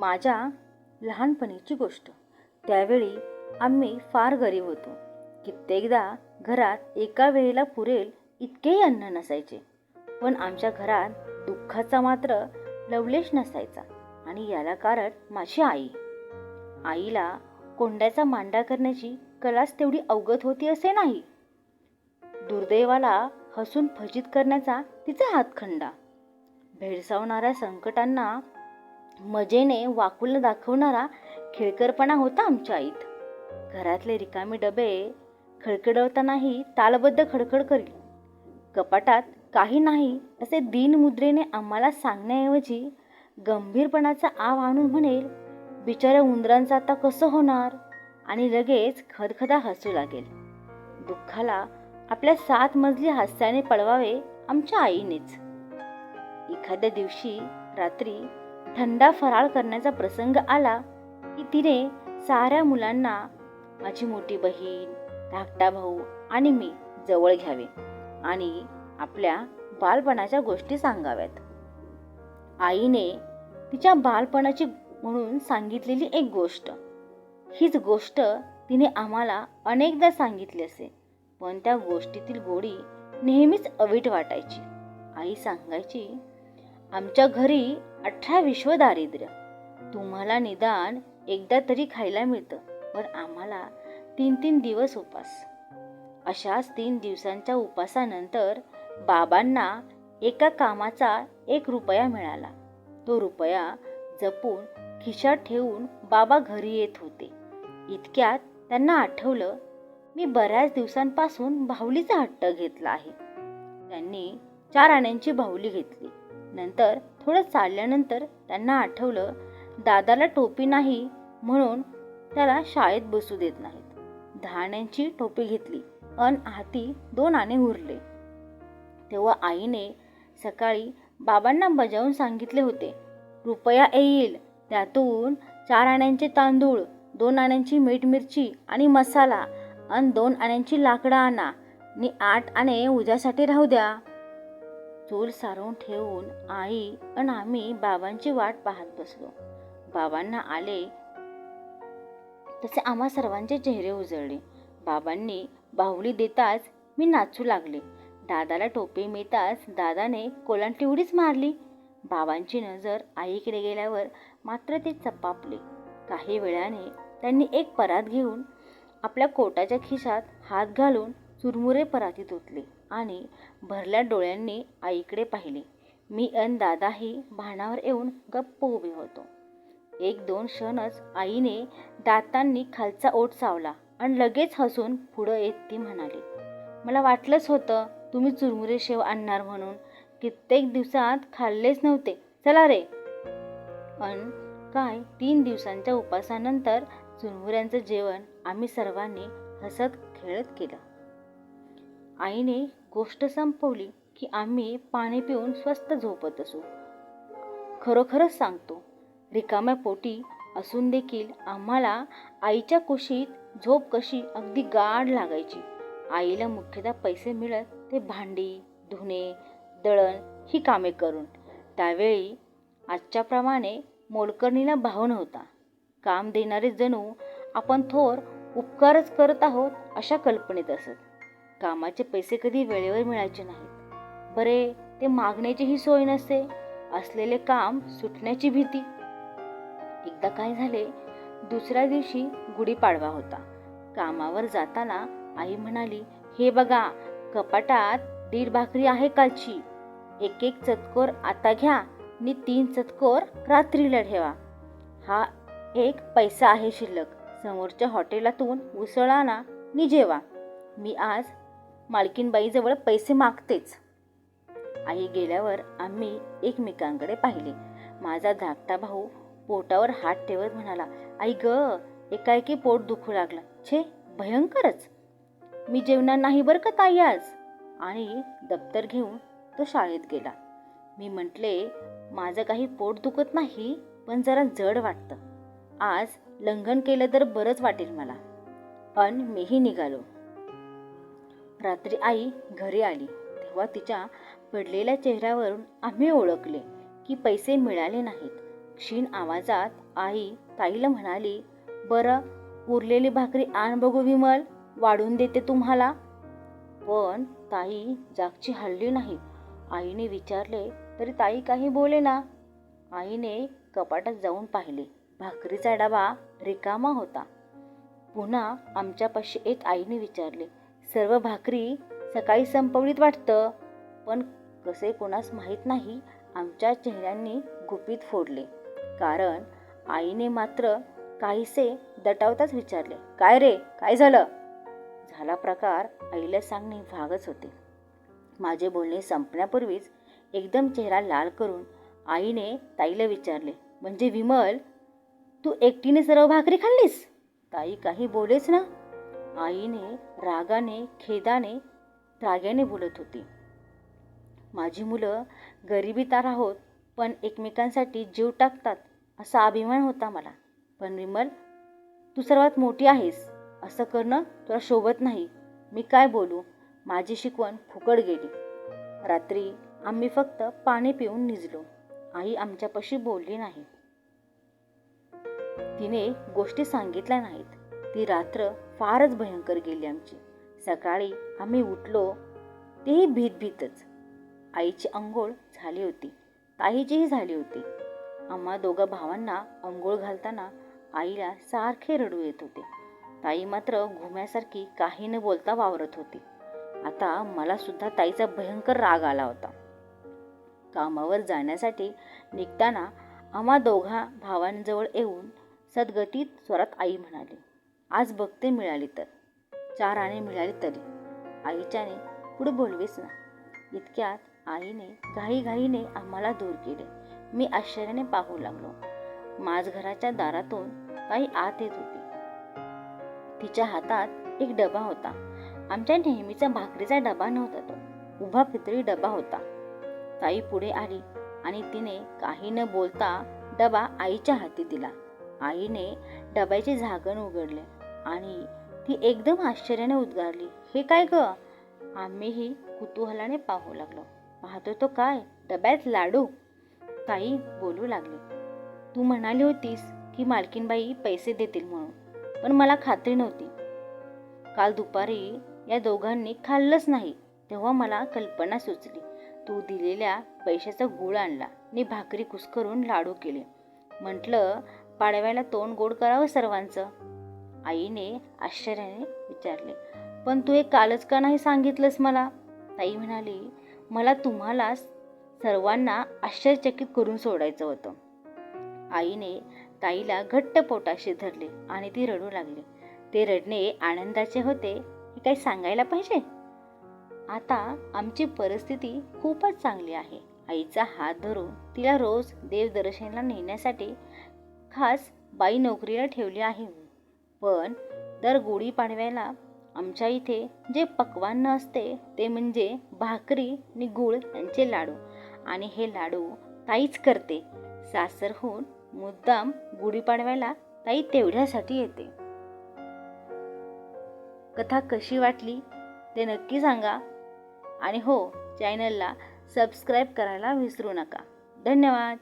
माझ्या लहानपणीची गोष्ट. त्यावेळी आम्ही फार गरीब होतो. कित्येकदा घरात एका वेळेला पुरेल इतकेही अन्न नसायचे. पण आमच्या घरात दुःखाचा मात्र लवलेश नसायचा आणि याला कारण माझी आई. आईला कोंड्याचा मांडा करण्याची कलाच तेवढी अवगत होती असे नाही. दुर्दैवाला हसून फजित करण्याचा तिचा हातखंडा. भेडसावणाऱ्या संकटांना मजेने वाकुल दाखवणारा खिळकरपणा होता आमच्या आईत. घरातले रिकामे डबे खडखडवतानाही तालबद्ध खडखड करील कपाटात काही नाही असे दीनमुद्रेने आम्हाला सांगण्याऐवजी गंभीरपणाचा आव आणून म्हणेल बिचाऱ्या उंदरांचं आता कसं होणार? आणि लगेच खदखदा हसू लागेल. दुःखाला आपल्या सात मजली हास्याने पळवावे आमच्या आईनेच. एखाद्या दिवशी रात्री थंडा फराळ करण्याचा प्रसंग आला की तिने साऱ्या मुलांना माझी मोठी बहीण धाकटा भाऊ आणि मी जवळ घ्यावे आणि आपल्या बालपणाच्या गोष्टी सांगाव्यात. आईने तिच्या बालपणाची म्हणून सांगितलेली एक गोष्ट. हीच गोष्ट तिने आम्हाला अनेकदा सांगितली असे पण त्या गोष्टीतील गोडी नेहमीच अवीट वाटायची. आई सांगायची आमच्या घरी अठरा विश्व दारिद्र्य तुम्हाला निदान एकदा तरी खायला मिळतं पण आम्हाला तीन तीन दिवस उपास. अशाच तीन दिवसांच्या उपासानंतर बाबांना एका कामाचा एक रुपया मिळाला. तो रुपया जपून खिशात ठेवून बाबा घरी येत होते. इतक्यात त्यांना आठवलं मी बऱ्याच दिवसांपासून बाहुलीचा हट्ट घेतला आहे. त्यांनी चार आण्यांची बाहुली घेतली. नंतर थोडं चालल्यानंतर त्यांना आठवलं दादाला टोपी नाही म्हणून त्याला शाळेत बसू देत नाहीत. धान्यांची टोपी घेतली अन हाती दोन आणे उरले. तेव्हा आईने सकाळी बाबांना बजावून सांगितले होते रुपया येईल त्यातून चार आण्यांचे तांदूळ दोन आण्यांची मीठ मिरची आणि मसाला आणि दोन आण्यांची लाकडं आणा. आणि आठ आणे उद्यासाठी राहू द्या. चूल सारून ठेवून आई आणि आम्ही बाबांची वाट पाहत बसलो. बाबांना आले तसे आम्हा सर्वांचे चेहरे उजळले. बाबांनी बाहुली देताच मी नाचू लागले. दादाला टोपी मिळताच दादाने कोलांटी उडीच मारली. बाबांची नजर आईकडे गेल्यावर मात्र ते चपापले. काही वेळाने त्यांनी एक परात घेऊन आपल्या कोटाच्या खिशात हात घालून चुरमुरे परातीत ओतले. आणि भरल्या डोळ्यांनी आईकडे पाहिले. मी अन दादाही भानावर येऊन गप्प उभे होतो. एक दोन क्षणच आईने दातांनी खालचा ओठ चावला आणि लगेच हसून पुढं येत ती म्हणाली मला वाटलंच होतं तुम्ही चुरमुरे शेव आणणार म्हणून. कित्येक दिवसात खाल्लेच नव्हते. चला रे. अन काय तीन दिवसांच्या उपासानंतर चुरमुऱ्यांचं जेवण आम्ही सर्वांनी हसत खेळत केलं. आईने गोष्ट संपवली की आम्ही पाणी पिऊन स्वस्त झोपत असू. खरोखरच सांगतो रिकाम्या पोटी असून देखील आम्हाला आईच्या कुशीत झोप कशी अगदी गाढ लागायची. आईला मुख्यतः पैसे मिळत ते भांडी धुणे दळण ही कामे करून. त्यावेळी आजच्याप्रमाणे मोलकर्णीला भाव नव्हता काम देणारे जणू आपण थोर उपकारच करत आहोत अशा कल्पनेत असत. कामाचे पैसे कधी वेळेवर मिळायचे नाहीत. बरे ते मागण्याचीही सोय नसते. असलेले काम सुटण्याची भीती. एकदा काय झाले दुसऱ्या दिवशी गुढीपाडवा होता. कामावर जाताना आई म्हणाली हे बघा कपाटात दीड भाकरी आहे कालची. एक एक चतकोर आता घ्या आणि तीन चतकोर रात्रीला ठेवा. हा एक पैसा आहे शिल्लक. समोरच्या हॉटेलातून उसळ आणा आणि जेवा. मी आज मालकीनबाईजवळ पैसे मागतेच. आई गेल्यावर आम्ही एकमेकांकडे पाहिले. माझा धाकटा भाऊ पोटावर हात ठेवत म्हणाला आई ग एकाएकी पोट दुखू लागला. छे भयंकरच. मी जेवणार नाही बरं का ताई आज? आणि दप्तर घेऊन तो शाळेत गेला. मी म्हटले माझं काही पोट दुखत नाही पण जरा जड वाटतं. आज लंघन केलं तर बरंच वाटेल मला. पण मीही निघालो. रात्री आई घरी आली. तेव्हा तिच्या पडलेल्या चेहऱ्यावरून आम्ही ओळखले की पैसे मिळाले नाहीत. क्षीण आवाजात आई ताईला म्हणाली बरं उरलेली भाकरी आण बघू विमल वाढून देते तुम्हाला. पण ताई जागची हल्ली नाही. आईने विचारले तरी ताई काही बोले ना. आईने कपाटात जाऊन पाहिले. भाकरीचा डबा रिकामा होता. पुन्हा आमच्यापाशी एक आईने विचारले सर्व भाकरी सकाळी संपवलीत वाटतं. पण कसे कोणास माहीत नाही आमच्या चेहऱ्यांनी गुपित फोडले. कारण आईने मात्र काहीसे दटावताच विचारले. काय रे? काय झालं? झाला प्रकार आईला सांगणे भागच होते. माझे बोलणे संपण्यापूर्वीच एकदम चेहरा लाल करून आईने ताईला विचारले म्हणजे विमल तू एकटीने सर्व भाकरी खाल्लीस? ताई काही बोलेच ना. आईने रागाने खेदाने राग्याने बोलत होती. माझी मुलं गरिबीतार आहोत पण एकमेकांसाठी जीव टाकतात असा अभिमान होता मला. पण विमल तू सर्वात मोठी आहेस. असं करणं तुला शोभत नाही. मी काय बोलू? माझी शिकवण फुकट गेली. रात्री आम्ही फक्त पाणी पिऊन निजलो. आई आमच्यापाशी बोलली नाही. तिने गोष्टी सांगितल्या नाहीत. ती रात्र फारच भयंकर गेली आमची. सकाळी आम्ही उठलो तेही भीतभीतच. आईची अंघोळ झाली होती ताईचीही झाली होती. आम्हा दोघा भावांना अंघोळ घालताना आईला सारखे रडू येत होते. ताई मात्र घुम्यासारखी काही न बोलता वावरत होती. आता मला सुद्धा ताईचा भयंकर राग आला होता. कामावर जाण्यासाठी निघताना आम्हा दोघा भावांजवळ येऊन सद्गतीत स्वरात आई म्हणाली आज बघते मिळाली तर. चार आणे मिळाली तरी. आईच्याने पुढे बोलवेच ना. इतक्यात आईने घाईघाईने आम्हाला दूर केले. मी आश्चर्याने पाहू लागलो. माझघराच्या दारातून ताई आत येत होती. तिच्या हातात एक डबा होता. आमच्या नेहमीचा भाकरीचा डबा नव्हता तो. उभा पितळी डबा होता. ताई पुढे आली आणि तिने काही न बोलता डबा आईच्या हाती दिला. आईने डब्याचे झाकण उघडले. आणि ती एकदम आश्चर्याने उद्गारली हे काय ग? आम्हीही कुतूहलाने पाहू लागलो. पाहतो तो काय? डब्यात लाडू? ताई बोलू लागली तू म्हणाली होतीस की मालकीनबाई पैसे देतील म्हणून पण मला खात्री नव्हती. काल दुपारी या दोघांनी खाल्लंच नाही तेव्हा मला कल्पना सुचली. तू दिलेल्या पैशाचा गुळ आणला. मी भाकरी कुस्करून लाडू केले. म्हटलं पाडव्याला तोंड गोड करावं सर्वांचं. आईने आश्चर्याने विचारले पण तू हे कालच का नाही सांगितलंस मला? ताई म्हणाली मला तुम्हाला सर्वांना आश्चर्यचकित करून सोडायचं होतं. आईने ताईला घट्ट पोटाशी धरले आणि ती रडू लागली. ते रडणे आनंदाचे होते हे काही सांगायला पाहिजे? आता आमची परिस्थिती खूपच चांगली आहे. आईचा हात धरून तिला रोज देवदर्शनाला नेण्यासाठी खास बाई नोकरीला ठेवली आहे. पण दर गुढीपाडव्याला आमच्या इथे जे पक्वान्न असते ते म्हणजे भाकरी आणि गुळ यांचे लाडू. आणि हे लाडू ताईच करते. सासरहून मुद्दाम गुढीपाडव्याला ताई तेवढ्यासाठी येते. कथा कशी वाटली ते नक्की सांगा. आणि हो चॅनलला सबस्क्राईब करायला विसरू नका. धन्यवाद.